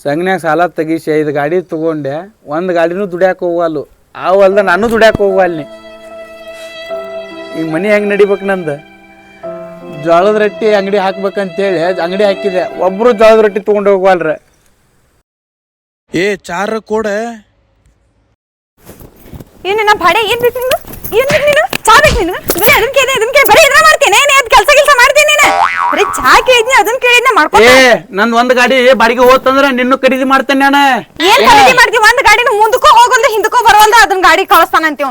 ಸಂಘನ್ಯಾಗ ಸಾಲ ತೆಗಿಸಿ ಐದು ಗಾಡಿ ತಗೊಂಡೆ ಒಂದು ಗಾಡಿನೂ ದುಡ್ಯಾಕ ಹೋಗಲ್ಲು ಆ ಹೊಲ್ದ ನಾನು ದುಡ್ಯಾಕ ಹೋಗಲ್ನಿ ಈಗ ಮನೆ ಹೆಂಗೆ ನಡಿಬೇಕು ನಂದು? ಜೋಳದ ರೊಟ್ಟಿ ಅಂಗಡಿ ಹಾಕ್ಬೇಕಂತೇಳಿ ಅಂಗಡಿ ಹಾಕಿದೆ. ಒಬ್ರು ಜೋಳದ ರೊಟ್ಟಿ ತೊಗೊಂಡು ಹೋಗ್ವಲ್ರ? ಏ ಚಾರ ಕೂಡ. ಏನೇನ ಭಾಡೆ ಏನ್ ಬೇಕು ಏನ್ ಬೇಕು ನೀನು? ಚಾ ಬೇಕು ನಿನಗೆ? ಬರೀ ಅದನ್ನ ಕೇಳಿದೆ ಇದನ್ನ ಕೇಳಿ ಬರೀ ಇದನ್ನ ಮಾಡ್ತೇನೆ. ಏನೇ ಅದ್ ಕೆಲಸ ಕೆಲಸ ಮಾಡ್ತೀನಿ ನೀನು? ಬರೀ ಚಾ ಕೇಳಿದ್ನಿ ಅದನ್ನ ಕೇಳಿದ್ನ ಮಾಡ್ಕೊ ಏ ನಂದ್ ಒಂದ್ ಗಾಡಿ ಬಾಡಿಗೆ ಹೋತಂದ್ರ ನಿನ್ನೂ ಖರೀದಿ ಮಾಡ್ತೇನೆ ನಾನು. ಏನ್ ಖರೀದಿ ಮಾಡ್ತೀವಿ ಒಂದ್ ಗಾಡಿನ ಮುಂದಕ್ಕೂ ಹೋಗಂದ ಹಿಂದಕ್ಕೂ ಅದನ್ನ ಗಾಡಿ ಕಳಿಸ್ತಾನಂತೀವ್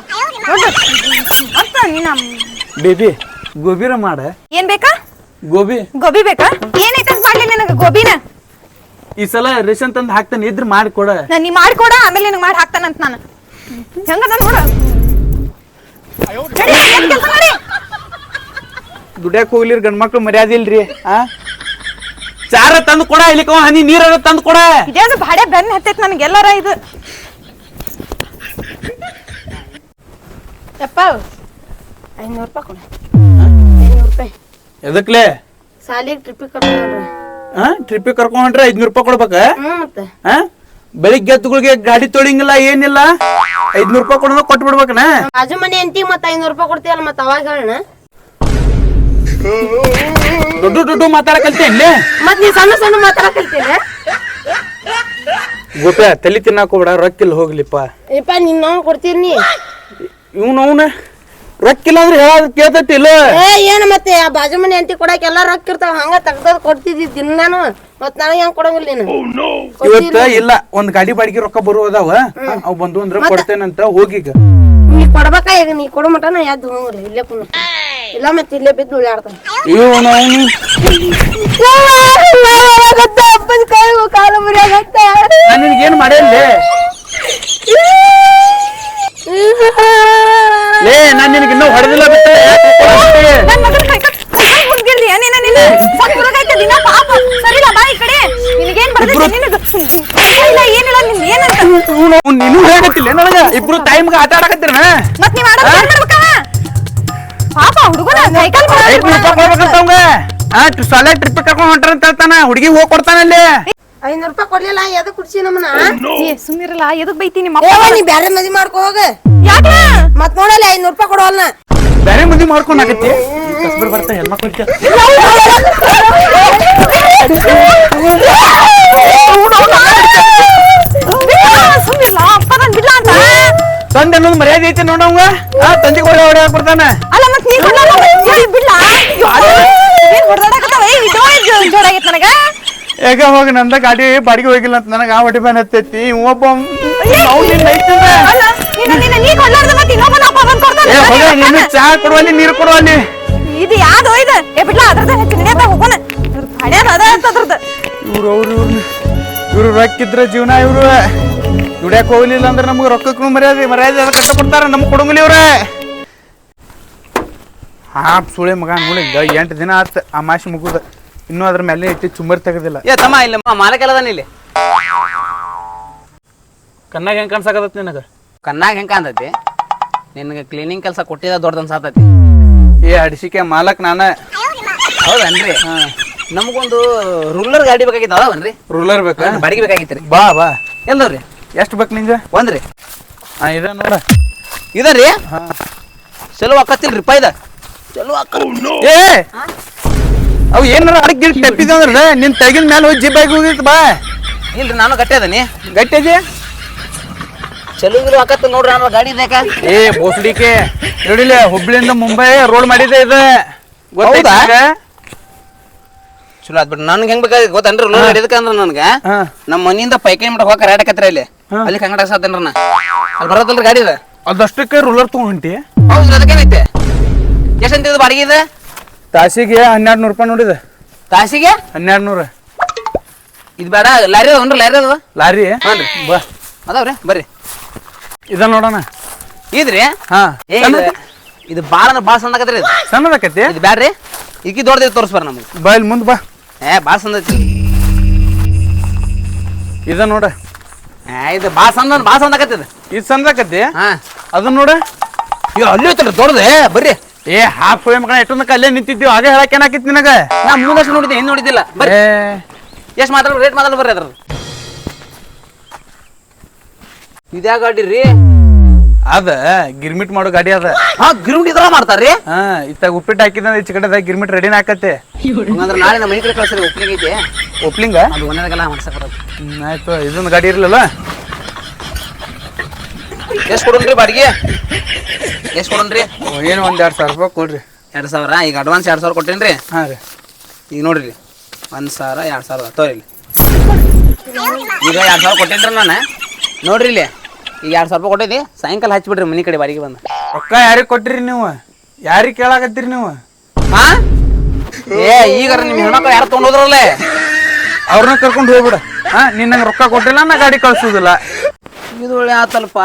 ಅಂತ ನೀನ ಬೇಬಿ ಗೋಬಿರ ಮಾಡ. ಏನ್ ಬೇಕಾ? ಗೋಬಿ. ಗೋಬಿ ಬೇಕಾ? ಏನೈತಂತ ಮಾಡ್ಲಿ ನಿನಗ ಗೋಬಿನ? ಈ ಸಲ ರೇಷನ್ ತಂದು ಹಾಕ್ತೇನೆ ಇದ್ರ ಮಾಡಿ ಕೊಡ ನಾನ್ ನೀ ಮಾಡ್ಕೊಡ ಆಮೇಲೆ ನಿನಗೆ ಮಾಡಿ ಹಾಕ್ತಾನಂತ ನಾನು. ಹೆಂಗ ನೋಡ ನಡಿ, ಏನ್ ಕೆಲ್ಸ ಮಾಡಿ ದುಡ್ಯಾಕ ಹೋಗ್ಲಿರಿ ಗಂಡ್ ಮಕ್ಳು ಮರ್ಯಾದೆ ಇಲ್ರಿ ಆ? ಚಾರ ತಂದು ಕೊಡ ಇಲ್ಲಿ ಹನಿ ನೀರ ತಂದು ಕೊಡ. ಇದೇನು ಭಾಡೆ ಬೆನ್ನ ಹತ್ತೈತ್ ನನಗೆ ಎಲ್ಲಾರ ಇದು? ಯಪ್ಪ ಐನೂರು ರೂಪಾಯಿ ಕೊಡ. ಐನೂರು ರೂಪಾಯಿ. ಎದಕ್ಲೆ? ಸಾಲಿಗೆ ಟ್ರಿಪ್ಪಿಗೆ ಕರ್ಕೊಂಡ್ರೆ ಆ ಟ್ರಿಪ್ಪಿಗೆ ಕರ್ಕೊಂಡ್ರೆ ಐದ್ನೂರು ರೂಪಾಯಿ ಕೊಡ್ಬೇಕ? ಹ್ಞೂ ಮತ್ತೆ. ಆ? ಬೆಳಿಗ್ಗೆ ಎತ್ತುಗಳಿಗೆ ಗಾಡಿ ತೊಳಿಂಗಿಲ್ಲ ಏನಿಲ್ಲ. ಐದ್ನೂರ್ ರೂಪಾಯಿ ಕೊಡೋದು ಕೊಟ್ಟು ಬಿಡ್ಬೇಕನ? ಬಾಜು ಮನೆ ಅಂತಿ ಮತ್ತೆ ಐನೂರು ರೂಪಾಯಿ ಕೊಡ್ತೀಯಲ್ಲ ಮತ್ತೆ ಅವಾಗ ಹೇಳಣ ದೊಡ್ಡ ದೊಡ್ಡ ಮಾತಾಡಕಲ್ತೇನ್ಲೆ ಮತ್ತೆ ನೀ ಸಣ್ಣ ಸಣ್ಣ ಮಾತಾಡಕಲ್ತೀನಿ ಗೋಪ್ಯ ತಲಿ ತಿನ್ನಾಕೋಬೇಡ ರೊಕ್ಕಿಲ್ ರೊಕ್ಕಿಲ್ಲ ಹೋಗ್ಲಿಪ್ಪ. ಯಪ್ಪ ನಿನ್ನ ಕೊಡ್ತೀರಿ ನೀ. ಇವ್ನು ಅವನ ರೊಕ್ಕಿಲ್ಲ ಅಂದ್ರೆ ಹೇಳೋದ್ ಕೇಳ್ತೈತಿ ಇಲ್ಲ ಏ ಏನು ಮತ್ತೆ? ಆ ಬಾಜು ಮನೆ ಅಂತಿ ಕೊಡಕ್ಕೆ ಎಲ್ಲಾ ರೊಕ್ಕ ಇರ್ತಾವ. ಹಂಗ ತೆಗ್ದದ್ ಕೊಡ್ತಿದ್ದಿ ದಿನಾನು ಮತ್ತೆ ನನಗೆ ಹೆಂಗ್ ಕೊಡಂಗಿಲ್ಲ ನೀನು? ಇವತ್ತ ಇಲ್ಲ ಒಂದ್ ಗಾಡಿ ಬಾಡಿಗೆ ರೊಕ್ಕ ಬರುವುದಾವ ಅವ್ ಬಂದು ಅಂದ್ರ ಕೊಡ್ತೇನಂತ ಹೋಗಿಗ ನೀ ಕೊಡ್ಬೇಕ ಈಗ? ನೀ ಕೊಡೋ ಮಟ ನಾ ಯಾವ್ದು ಹೋಗಲ್ಲ ಇಲ್ಲೇ ಕುಂದ ಇಲ್ಲ ಮತ್ತೆ ಇಲ್ಲೇ ಬಿದ್ದು ಉಳ್ಳಾಡ್ತಾನೆ ಇವನು ಅಪ್ಪನ ಕೈ ಕಾಲು ಮುರಿಯಾಗತ್ತ ನಾನು ನಿನಗೇನು ಲೇ ನಾನ್ ನಿನಗೆ ಇನ್ನೂ ಹೊಡೆದಿಲ್ಲ ಬಿಟ್ಟೆ ನನ್ ಮಗನ್ ಕೈ ಕಟ್ ಕೈ ಕೈ ಮುರ್ದಿರ್ಲಿ ಏನೇನ ನೀನು ಸತ್ ಹುಡುಗೈತೆ ದಿನ ಪಾಪ. ಸರಿಲ್ಲ ಬಾ ಈ ಕಡೆ. ನಿನಗೇನ್ ಬರ್ತೈತೆ ನಿನಗ. ಇಲ್ಲ ಏನಿಲ್ಲ ನಿನ್ ಏನಂತ? ನೀನು ಹೇಗತ್ತಿಲ್ಲ ನನಗ? ಇಬ್ರು ಟೈಮ್ಗೆ ಆಟ ಆಡಕತ್ತೀರ ಮತ್ ನೀವ್ ಏನ್ ಮಾಡ್ಬೇಕವ ಪಾಪ ಹುಡುಗನ ಸೈಕಲ್ ಕೊಡ್ಬೇಕಂತ ಅವಂಗ. ಆ ಶಾಲೆ ಟ್ರಿಪ್ ಕರ್ಕೊಂಡ್ ಹೊಂಟ್ರ ಅಂತ ಹೇಳ್ತಾನ ಹುಡುಗಿ ಹೋಗಿ ಕೊಡ್ತಾನಲ್ಲಿ ಐನೂರು ರೂಪಾಯಿ ಕೊಡ್ಲಿಲ್ಲ ಎದಕ್ ಕುಡ್ಸಿ ನಮ್ಮನ್ನ? ಏ ಸುಮ್ಮಿರಲ್ಲ ಎದಕ್ ಬೈತಿ ನಿಮ್ಮ ಏವ ನೀ ಬ್ಯಾರೆ ಮದಿ ಮಾಡ್ಕೋ ಹೋಗ. ಯಾಕ? ಮತ್ ನೋಡಲ್ಲ ಐನೂರು ರೂಪಾಯಿ ಕೊಡವಲ್ನ ಬೇರೆ ಮದಿ ಮಾಡ್ಕೊಂಡ್ ಆಗತ್ತಿ ಕಸ್ಬರ್ ಬರ್ತಾ ಹೆಣ್ಮಕ್ಳು ತಂದೆ ಅನ್ನೋದು ಮರ್ಯಾದೆ ಐತೆ ನೋಡವಂಗ ಆ ತಂದೆ ಒಳ್ಳೆ ಹೊಡೆ ಬರ್ತಾನ ಅಲ್ಲ ಮತ್ ನೀ ಬಿಡ್ಲ ಬಿಡ್ಲ? ಏನ್ ಹೊಡ್ದಾಡಕತ್ತಾವ? ಏ ಇದೋ ನನಗ? ಈಗ ಹೋಗಿ ನಂದ ಗಾಡಿ ಬಾಡಿಗೆ ಹೋಗಿಲ್ಲ ಅಂತ ನನಗ ಆ ಹೊಟ್ಟೆ ಬ್ಯಾನ್ ಹತ್ತೈತಿ? ಒಬ್ಬ ಚಾ ಕೊಡುವಲ್ಲಿ ನೀರು ಕೊಡುವಲ್ಲಿ ಇದು ಯಾವ್ದು ಇದು? ಏ ಬಿಡ್ಲ ಹೋಗೋಣ. ಅದ ಅಂತ ಇವ್ರು ಅವ್ರು ಇವ್ರು ಇವ್ರು ರೊಕ್ಕಿದ್ರ ಜೀವನ ಇವ್ರು. ದುಡ್ಯಾಕ ಹೋಗ್ಲಿಲ್ಲ ಅಂದ್ರೆ ನಮ್ಗೆ ರೊಕ್ಕಕ್ಕೂ ಮರ್ಯಾದೆ ಮರ್ಯಾದೆ ಅದ ಕಷ್ಟ ಕೊಡ್ತಾರ ನಮ್ಗೆ ಕೊಡಂಗಿಲ್ಲ ಇವ್ರ. ಹಾ ಸುಳೆ ಮಗ ನೋಡಿ ಎಂಟು ದಿನ ಆತ ಆ ಮಾಸಿ ಮುಗುದ. ಇನ್ನೂ ಅದ್ರ ಮೇಲೆ ಇಟ್ಟು ಚುಮ್ಮರಿ ತೆಗದಿಲ್ಲ. ಏ ತಮ್ಮ ಮಾಲಕ ಮಾಲಕೆಲ್ಲದಾನ ಇಲ್ಲಿ. ಕಣ್ಣಾಗ ಹೆಂಗ್ ಕಾಣ್ಸಾಕತ್ತ ನಿನಗ? ಕಣ್ಣಾಗ ಹೆಂಗ ಕಾಣ್ತೈತಿ? ನಿನಗೆ ಕ್ಲೀನಿಂಗ್ ಕೆಲಸ ಕೊಟ್ಟಿದ ದೊಡ್ಡ ಅನ್ಸಾತೈತಿ ಏ ಅಡಿಸಿಕೆ ಮಾಲಕ್ ನಾನ. ಹೌದನ್ರಿ? ನಮಗೊಂದು ರೂಲರ್ ಗಾಡಿ ಬೇಕಾಗಿತ್ತು ಅದಾವನ್ರಿ ರೂಲರ್ ಬೇಕಾ? ಬಾಡಿಗೆ ಬೇಕಾಗಿತ್ತು ರೀ. ಬಾ ಬಾ. ಎಲ್ಲವ್ರಿ ಎಷ್ಟು ಬೇಕು ನಿಂಗೆ? ಒಂದ್ರಿ. ರೀ ಇದ ನೋಡ. ಇದನ್ರಿ? ರೀ ಚಲೋ ಅಕ್ಕತ್ತಿಲ್ರಿ ಪೈದ ಚಲೋ ಅಕ್ಕ ಏ ಅವು ಏನಾರ ಅಡಕ್ ಗಿಡ ತೆಪ್ಪಿದ ಅಂದ್ರೆ ನಿನ್ ತೆಗಿದ ಮೇಲೆ ಹೋಗಿ ಜಿಬ್ಬಾಗಿ ಹೋಗಿರ್ತ ಬಾ. ಇಲ್ರಿ ನಾನು ಗಟ್ಟಿ ಅದನಿ. ಗಟ್ಟಿದೆ ಚಲೋ ಗಿಲೋ ಅಕ್ಕತ್ತ ನೋಡ್ರಿ ನಾನು ಗಾಡಿ ಬೇಕಾ ಏ ಬೋಸ್ಡಿಕೆ. ನೋಡಿಲ್ಲ ಹುಬ್ಳಿಯಿಂದ ಮುಂಬೈ ರೋಡ್ ಮಾಡಿದೆ ಇದು. ಗೊತ್ತೈತಾ? ನಿಂಗೆ? ಚಲೋ ಆತ್ ನನ್ಗೆ ಹೆಂಗ್ ಬೇಕಾಗಿ ಗೊತ್ತೇನ್ರಿ ರೂಲರ್ ಗಾಡಿ ಎದಕ್ಕೆ ಅಂದ್ರೆ ನನಗೆ. ನಮ್ಮ ಮನೆಯಿಂದ ಪೈಕೈ ಮಠ ಹೋಗಿ ರಾಡಕತ್ರಿ ಇಲ್ಲಿ. ಅಲ್ಲಿ ಕಂಗಡ ಸಾತೇನ್ರಿ ನಾ. ಅಲ್ಲಿ ಬರೋದಲ್ರಿ ಗಾಡಿ ಇದೆ. ಅದಷ್ಟಕ್ಕೆ ರೂಲರ್ ತಗೊಂಡಿ ಹೌದು ಅದಕ್ಕೇನೈತೆ? ಎಷ್ಟಂತಿದ್ದು ಬಾಡಿಗೆ ಇದೆ? ತಾಸಿಗೆ ಹನ್ನೆರಡು ನೂರು ರೂಪಾಯಿ ನೋಡಿದ. ತಾಸಿಗೆ? ಹನ್ನೆರಡು ನೂರು ಇದು ಬೇಡ ಲಾರಿ ಅದಾವನ್ರಿ ಲಾರಿ ಅದಾವ? ಲಾರಿ? ಹಾನ್ರಿ. ಬಾ. ಅದಾವ್ರಿ ಬರ್ರಿ. ಇದ ನೋಡೋಣ. ಇದ್ರಿ? ಹಾ. ಏ ಇದು ಇದು ಭಾಳ ಅಂದ್ರೆ ಭಾಳ ಸಂದಾಕತ್ರಿ ಇದು. ಸಣ್ಣದಕ್ಕತಿ ಇದು ಬ್ಯಾಡ್ರಿ. ಈಕಿ ದೊಡ್ಡದು ತೋರಿಸ್ಬಾರ ನಮಗೆ. ಬಾ ಇಲ್ಲಿ ಮುಂದೆ ಬಾ. ಏ ಭಾಳ ಐತಿ ಇದ ನೋಡ. ಏ ಇದು ಭಾಳ ಸಣ್ಣ ಭಾಳ ಸಂದಾಕತ್ತಿದ ಇದು. ಸಣ್ಣದಕ್ಕತಿ ಹಾ. ಅದನ್ನ ನೋಡ. ಅಯ್ಯೋ ಅಲ್ಲಿ ಐತಲ್ರಿ ದೊಡ್ಡದೆ. ಬರ್ರಿ. ಏ ಹಾಫ್ ಫ್ರೇಮ್ ಕಣ ಎಷ್ಟೊಂದಕ್ಕೆ ಅಲ್ಲೇ ನಿಂತಿದ್ದೀವಿ ಹಾಗೆ ಹೇಳಕ್ಕೆ ಏನಾಕಿತ್ತು ನಿನಗ? ನಾ ಮೂರಷ್ಟು ನೋಡಿದ್ದೆ ಏನು ನೋಡಿದ್ದಿಲ್ಲ. ಬರ್ರಿ. ಎಷ್ಟು ಮಾತಾಡ ರೇಟ್ ಮಾತಾಡ ಬರ್ರಿ ಅದ್ರ ಇದ್ಯಾ ಗಾಡಿ ರೀ? ಅದ ಗಿರ್ಮಿಟ್ ಮಾಡೋ ಗಾಡಿ ಅದ. ಹಾ ಗಿರುಂಡಿ ಇದ್ರ ಮಾಡ್ತಾರ್ರಿ? ಹಾ ಇತ್ತಾಗ ಉಪ್ಪಿಟ್ಟು ಹಾಕಿದ್ರೆ ಈಚೆ ಕಡೆ ಗಿರ್ಮಿಟ್ ರೆಡಿನ ಹಾಕತ್ತೆ ಹಂಗಂದ್ರೆ ನಾಳೆ ನಮ್ಮ ಮನೆ ಕಡೆ ಕಳ್ಸ್ರಿ ಒಪ್ಲಿಂಗ್ ಐತೆ. ಒಪ್ಲಿಂಗ? ಅದು ಒಂದೇ ಆಯ್ತು ಇದೊಂದು ಗಾಡಿ ಇರ್ಲಿಲ್ಲ? ಎಷ್ಟು ಕೊಡೋಣ್ರಿ ಬಾಡಿಗೆ? ಎಷ್ಟು ಕೊಡೋಣ್ರಿ? ಏನು ಒಂದು ಎರಡು ಸಾವಿರ ರೂಪಾಯಿ ಕೊಡ್ರಿ. ಎರಡು ಸಾವಿರ? ಈಗ ಅಡ್ವಾನ್ಸ್ ಎರಡು ಸಾವಿರ ಕೊಟ್ಟೇನ್ರಿ? ಹಾಂ ರೀ. ಈಗ ನೋಡ್ರಿ ಒಂದು ಸಾವಿರ ಎರಡು ಸಾವಿರ ತೋರಿಲಿ ಈಗ ಎರಡು ಸಾವಿರ ಕೊಟ್ಟೇನ್ರಿ ನಾನು. ನೋಡ್ರಿ ಇಲ್ಲಿ ಈಗ ಎರಡು ಸಾವಿರ ರೂಪಾಯಿ ಕೊಟ್ಟಿದ್ದೆ. ಸಾಯಂಕಾಲ ಹಚ್ಬಿಡ್ರಿ ಮನೆ ಕಡೆ ಬಾಡಿಗೆ ಬಂದು. ರೊಕ್ಕ ಯಾರಿಗೆ ಕೊಟ್ಟಿರಿ ನೀವು? ಯಾರಿಗೆ ಕೇಳಾಕತ್ತೀರಿ ನೀವು? ಹಾ? ಏ ಈಗ ನಿಮ್ಮ ಹೆಣ್ಮಕ್ಳು ಯಾರು ತೊಗೊಂಡೋದ್ರಲ್ಲೇ ಅವ್ರನ್ನ ಕರ್ಕೊಂಡು ಹೋಗ್ಬಿಡ. ಹಾ ನಿನ್ನ ರೊಕ್ಕ ಕೊಟ್ಟಿಲ್ಲ ನಾ ಗಾಡಿ ಕಳ್ಸುದಿಲ್ಲ. ಇದು ಒಳ್ಳೆ ಆತಲ್ಪ.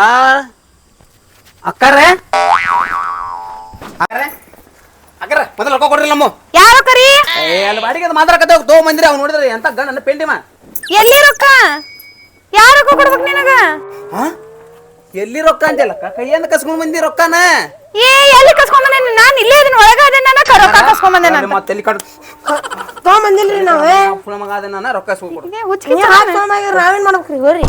ಅಕ್ಕಾರೆ? ಅಕ್ಕಾರೆ? ಅಕ್ಕರೆ ಮೊದಲು ರೊಕ್ಕ ಕೊಡ್ರಿ ನಮ್ಮ. ಯಾರು ಕರಿ ಏ ಅಲ್ಲಿ ಬಾಡಿಗೆ ಮಾತಾಡಕತ್ತೆ ತೋ ಮಂದಿರಿ ಅವ್ನು ನೋಡಿದ್ರೆ ಎಂತ ಗಂಡ ನನ್ನ ಪೆಂಡಿಮ ಎಲ್ಲಿ ರೊಕ್ಕ? ಯಾರು ರೊಕ್ಕ ಕೊಡ್ಬೇಕು ನಿನಗ? ಹಾ ಎಲ್ಲಿ ರೊಕ್ಕ ಅಂತೇಲ್ಲ ಕೈಯಿಂದ ಕಸ್ಕೊಂಡ್ ಬಂದಿ ರೊಕ್ಕನ? ಏ ಎಲ್ಲಿ ಕಸ್ಕೊಂಡ್ ಬಂದೆ ನಾನು? ಇಲ್ಲೇ ಇದನ್ನ ಒಳಗ ಅದೇ ನನ್ನ ರೊಕ್ಕ ಕಸ್ಕೊಂಡ್ ಬಂದೆ ನಾನು. ಮತ್ತೆ ಎಲ್ಲಿ ಕಡ್ ಮಂದಿಲ್ರಿ ನಾವೇ? ಫುಳ ಮಗ ಅದ ನಾನು ರೊಕ್ಕ ಇಸ್ಕೊಂಡ್ ಕೊಡು. ಏ, ಹುಚ್ಚ್ ನೀವು ಕಿಚ್ಚ ಹಾಕಿ ತೊಗೊಂಡಾಗ ನಾವೇನ್ ಮಾಡ್ಬೇಕ್ರಿ ಹೋರಿ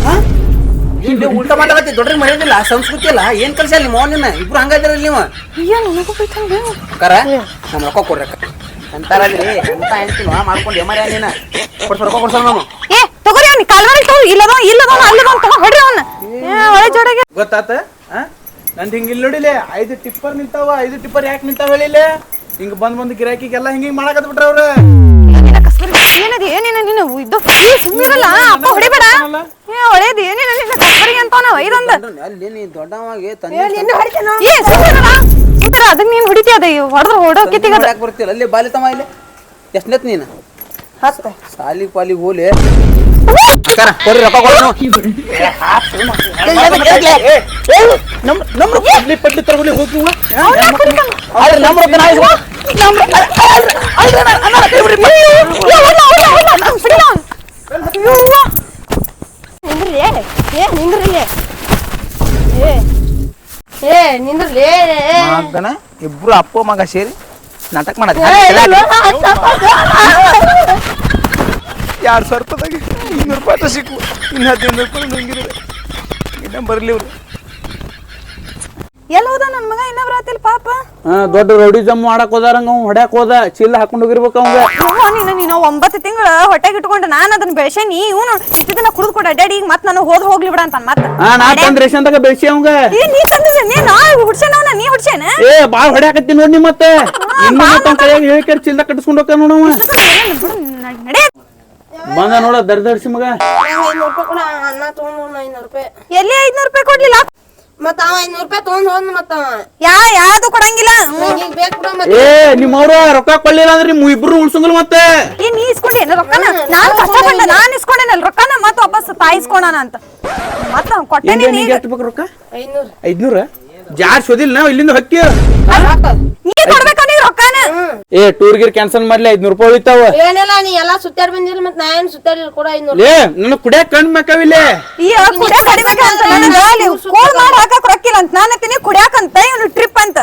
ಇಲ್ಲಿ ಉಲ್ಟಾ ಮಾತಾಡತ್ತಿ ದೊಡ್ಡ ಮರ್ಯಾದಿಲ್ಲ ಸಂಸ್ಕೃತಿ ಇಲ್ಲ ಏನ್ ಕಲ್ಸಲ್ಲ ನಿಮ್ಮ ನಿನ್ನ? ಇಬ್ರು ಹಂಗಾದಿರಲ್ಲ ನೀವು ಅಯ್ಯ ನನಗೂ ಅಕ್ಕಾರ ನಮ್ಮ ರೊಕ್ಕ ಕೊಡ್ರಕ್ಕ ಅಂತಾರಲ್ರಿ ಅಂತ ಹೇಳ್ತೀನಿ ಮಾಡ್ಕೊಂಡು ಎಮರ ನೀನ? ಕೊಡ್ಸ ರೊಕ್ಕ ಕೊಡ್ಸಲ್ಲ ನಾವು ಏ ತಗೋರಿ ಅವ್ನಿ ಕಾಲ್ವಾರಿ ತಗೋ ಇಲ್ಲದ ಇಲ್ಲದೋ ಅಲ್ಲದೋ ತಗೋ ಹೊಡ್ರಿ ಅವ್ನ. ಏ ಒಳ್ಳೆ ಜೋಡಿಗೆ ಗೊತ್ತಾತ? ನಂದು ಹಿಂಗ್ ಇಲ್ಲಿ ನೋಡಿಲೆ ಐದು ಟಿಪ್ಪರ್ ನಿಂತಾವ ಐದು ಟಿಪ್ಪರ್ ಯಾಕೆ ನಿಂತಾವ ಹೇಳಿಲೆ? ಹಿಂಗ ಬಂದ್ ಬಂದ್ ಗಿರಾಕಿಗೆಲ್ಲ ಹಿಂಗ ಹಿಂಗ್ ಮಾಡಕತ್ ಬಿಟ್ರ ಅವ್ರ. ಏನದ? ಏನೇನ ನೀನು? ಇದು ಈ ಸುಮ್ಮಿರಲ್ಲ ಅಪ್ಪ ಹೊಡಿಬೇಡ. ಏ ಕಸ್ಬರಿ ಐದೊಂದು ಅಲ್ಲಿ ನೀ ದೊಡ್ಡವಾಗಿ ತಂದೆ ಏ ಸುಮ್ಮಿರಲ್ಲ ಸುಮ್ಮಿರ ಅದಕ್ಕೆ ನೀನು ಹೊಡಿತಿ ಅದ ಹೊಡೆದ್ರೆ ಹೊಡೋಕಿತ್ತಿಗ ಯಾಕೆ ಬರ್ತಿಲ್ಲ ಅಲ್ಲಿ ಬಾಲಿ ತಮ್ಮ ಇಲ್ಲಿ ಎಷ್ಟನೇತ್ ನೀನು ಹತ್ತ ಸಾಲಿ ಪಾಲಿ ಹೋಲಿ ಅಕ್ಕಾರ ಕೊಡ್ರಿ ರೊಕ್ಕ ಕೊಡ್ರಿ ನಮ್ ನಮ್ ಪಡ್ಲಿ ಪಡ್ಲಿ ತರಗೊಲಿ ಹೋಗಿ ಆದ್ರೆ ನಮ್ಮ ರೊಕ್ಕ ನಾ ಇಸ್ಕೊ- ನಮ್ಮ ರೊಕ್ಕ- ಅಲ್ರಿ, ಕೈ ಬಿಡ್ರಿ. ನಿಂದ್ರಿ ಏ ನಿಂದ್ರಿ ಏ ಏ ನಿಂದ್ರಲಿ ಮಗನ ಇಬ್ರು ಅಪ್ಪ ಮಗ ಸೇರಿ ನಾಟಕ ಮಾಡತ್ ಎರಡು ಸಾವಿರ ರೂಪಾಯಿದಾಗ ಇನ್ನೂರು ರೂಪಾಯಿ ಸಿಕ್ಕು. ಇನ್ನು ಹದಿನೈದು ರೂಪಾಯಿ ನಂಗಿರ ಇನ್ನ ಬರ್ಲಿ ಇವ್ರು. ಎಲ್ಲಿ ಹೋದ ನನ್ನ ಮಗ? ಇನ್ನೊಬ್ರ ಆತಿಲ್ ಪಾಪ? ಹಾ ದೊಡ್ಡ ರೌಡಿ ಜಮ್ ಮಾಡಕ್ ಹೋದಾರಂಗ ಹೊಡ್ಯಾಕ್ ಹೋದ. ಚೀಲ ಹಾಕೊಂಡು ಹೋಗಿರ್ಬೇಕು ಅವಂಗ ಅವ್ವ ನೀನು ನೀನು ಒಂಬತ್ತು ತಿಂಗಳು ಹೊಟ್ಟೆಗೆ ಇಟ್ಕೊಂಡು ನಾನು ಅದನ್ನ ಬೆಳೆಸೇನಿ ಇವನು ಇಷ್ಟು ದಿನ ಕುಡಿದು ಕೊಡ ಡ್ಯಾಡಿ ಈಗ ಮತ್ತೆ ನಾನು ಹೋದ ಹೋಗ್ಲಿ ಬಿಡ ಅಂತ ಮತ್ತೆ. ಹಾ ನಾ ತಂದ್ ತಗ ಬೆಳ್ಸಿ ಅವಂಗ ಏ ನೀ ತಂದ್ರೆ ನೀ ನಾ ಹುಡ್ಸೇನವನ ನೀ ಹುಡ್ಸೇನ? ಏ ಬಾಳ್ ಹೊಡ್ಯಾಕತ್ತಿ ನೋಡಿ ಮತ್ತೆ. ಇನ್ನು ಮತ್ತೆ ಕೈಯಾಗ ಹೇಳಿಕೆ ಚೀಲ ಕಟ್ಟಿಸ್ಕೊಂಡು ಹೋಗ್ತಾನ ನೋಡವ ನಡೆ ಬಂದ ನೋಡ ದರ್ದರ್ಸಿ ಮಗ. ಎಲ್ಲಿ ಐದ್ನೂರು ರೂಪಾಯಿ ಕೊಡ್ಲಿಲ್ಲ? ಮತ್ತ ಅವ ಐನೂರು ರೂಪಾಯಿ ತೊಗೊಂಡ್ ಹೋದ್ ಮತ್ತ ಯಾ ಯಾವ್ದು ಕೊಡಂಗಿಲ್ಲ? ಈಗ ಬೇಕು ಬಿಡ ಮತ್ತೆ. ಏ ನಿಮ್ಮವ್ರ ರೊಕ್ಕ ಕೊಡ್ಲಿಲ್ಲ ಅಂದ್ರೆ ನಿಮ್ ಇಬ್ರು ಉಳ್ಸಂಗಲ್ ಮತ್ತೆ. ಏ ನೀ ಇಸ್ಕೊಂಡೇನ ರೊಕ್ಕನ? ನಾನ್ ಕಷ್ಟಪಟ್ಟ ನಾನ್ ಇಸ್ಕೊಂಡೇನಲ್ಲ ರೊಕ್ಕನ? ಮತ್ತ ವಾಪಸ್ ತಾಯಿ ಇಸ್ಕೊಳಣ ಅಂತ. ಮತ್ತ ಕೊಟ್ಟೇನಿ ಏನ್ರಿ ನೀ ನೀಗೆ ಎಷ್ಟು ಬೇಕು ರೊಕ್ಕ? ಐನೂರು ಐದ್ನೂರ? ಜಾರ್ ಶೋದಿಲ್ಲ ನಾವು ಇಲ್ಲಿಂದ ಹಕ್ಕಿ ನೀ ಕೊಡ್ಬೇಕ ನೀ ಏ ಟೂರ್ ಗಿರ್ ಕ್ಯಾನ್ಸಲ್ ಮಾಡ್ಲಿ ಐದ್ನೂರು ರೂಪಾಯಿ ಉಳಿತಾವ. ಏನಿಲ್ಲ ನೀ ಎಲ್ಲಾ ಸುತ್ತಾರ ಬಂದಿಲ್ಲ ಮತ್ ನಾ ಏನ್ ಸುತ್ತಾಡಿಲ್ಲ ಕೂಡ ಐದ್ನೂರು ಲೇ ನನ್ನ ಕುಡಿಯಾಕ ಕಣ್ ಮಕ್ಕವಿಲ್ಲ ಈ ಕುಡಿಯಾಕ ಹೊಡಿಬೇಕ ಅಂತ ನನಗ ಅಲ್ಲಿ ಕೋಲ್ ಮಾಡಿ ಹಾಕಕ್ ರೊಕ್ಕಿಲ್ಲ ಅಂತ. ನಾನು ಅಂತೀನಿ ಕುಡಿಯಾಕಂತ ಇವನು ಟ್ರಿಪ್ ಅಂತ.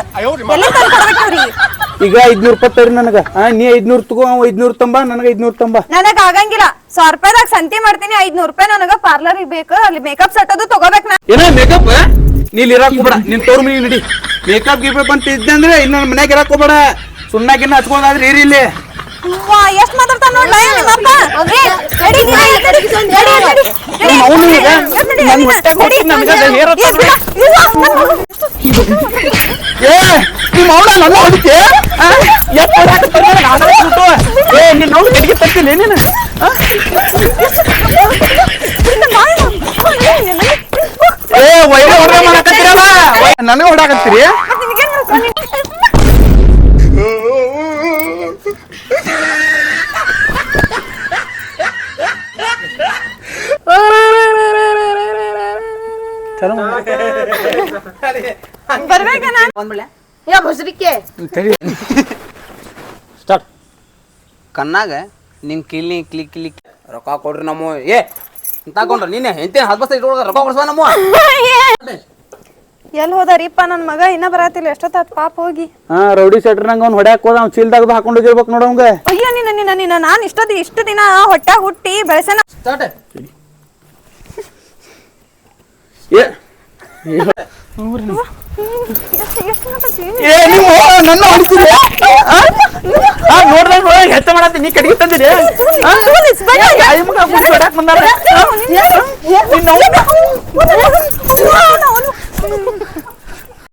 ಎಲ್ಲಿ ತಂದು ಕೊಡ್ಬೇಕು ಈಗ ಐದ್ನೂರು ರೂಪಾಯಿ ತರಿ ನನಗ. ನೀ ಐದ್ನೂರ್ ತಗೋ ಅವ ಐದ್ನೂರ್ ತಂಬ ನನಗ ಐದ್ನೂರ್ ತಂಬ. ನನಗ ಆಗಂಗಿಲ್ಲ. ಸಾವಿರ ರೂಪಾಯಿದಾಗ ಸಂತಿ ಮಾಡ್ತೀನಿ ಐದ್ನೂರು ರೂಪಾಯಿ ನನಗ ಪಾರ್ಲರ್ ಬೇಕು. ಅಲ್ಲಿ ಮೇಕಪ್ ಸೆಟ್ ಅದು ತಗೋಬೇಕು ನಾ. ಏನ ಮೇಕಪ್ ನೀ ಇಲ್ಲಿ ಇರಾಕ್ ಹೋಗ್ಬೇಡ. ನಿನ್ ತೋರ್ ಮನಿ ನಡಿ. ಮೇಕಪ್ ಗೀಪ್ ಅಂತ ಇದ್ದೆ ಅಂದ್ರೆ ಇನ್ನ ನನ್ನ ಮನ್ಯಾಗ ಇರಾಕ್ ಹೋಗ್ಬೇಡ. ಸುಣ್ಣ ಗಿನ್ನ ಹಚ್ಕೊಂಡಾದ್ರೆ ಇರಿ ಇಲ್ಲಿ. ಎಷ್ಟ್ ಮಾತಾಡ್ತಾನ ನೋಡ್ಲ ನಿಮ್ಮ ಅಪ್ಪ? ಏ, ನಿಮ್ಮ ಅವಳ ನನ್ನ ಹೊಡಿಕೆ ಎಷ್ಟ್ ಕೊಟ್ಟು. ಏ ನಿನ್ನ ಅವ್ನು ಕಡೆಗೆ ತರ್ತೀನಿ ನೀನು. ಏ ವೈರ ಮಾಡಕತ್ತೀರಲ್ಲ ನನಗೆ ಹೊಡಾಕತ್ತೀರಿ ಬರ್ಬೇಕಾ ನಾನು ಬಂದ್ಬಿಡ್ಲೆ ಏ ಬಸ್ರಿಕೆ ಸ್ಟಾರ್ಟ್ ಕಣ್ಣಾಗ ನಿಮ್ ಕಿಲಿ ಕ್ಲಿಕ್ ಕ್ಲಿಕ್ ರೊಕ್ಕ ಕೊಡ್ರಿ ನಮ್ಮ ಏ ಅಂತ ಹಾಕೊಂಡ್ರ. ನೀನೆ ಎಂತೇನ್ ಹತ್ತು ಬಸ್ ಇಟ್ಕೊಳಗ ರೊಕ್ಕ ಕೊಡ್ಸವ ನಮ್ಮ ಎಲ್ಲಿ ಹೋದಾರಿಪ್ಪ ನನ್ನ ಮಗ ಇನ್ನ ಬರಾತಿಲ್ಲ. ಎಷ್ಟೊತ್ತಾತ್ ಪಾಪ ಹೋಗಿ. ಹಾ ರೌಡಿ ಸೆಟ್ರ್ ನಂಗೆ ಅವ್ನು ಹೊಡ್ಯಾಕ್ ಹೋದ. ಅವ್ನು ಚೀಲ್ದಾಗ ಹಾಕೊಂಡು ಹೋಗಿರ್ಬೇಕು ನೋಡವಂಗ ಅಯ್ಯೋ ನಿನ್ನ ನಿನ್ನ ನಿನ್ನ. ನಾನು ಇಷ್ಟದ ಇಷ್ಟು ದಿನ ಹೊಟ್ಟ ಹುಟ್ಟಿ ಬೆಳೆಸನ ಸ್ಟಾರ್ಟ್ ಏ ನನ್ನ ಹೊಡಿತೀರಿ ನೋಡ್ದಂಗ ಹೆತ್ತ ಮಾಡತ್ತೆ ನೀ ಕಡೆಗೆ ತಂದಿರಿ ಬಿಡಕ್ ಬಂದಾರ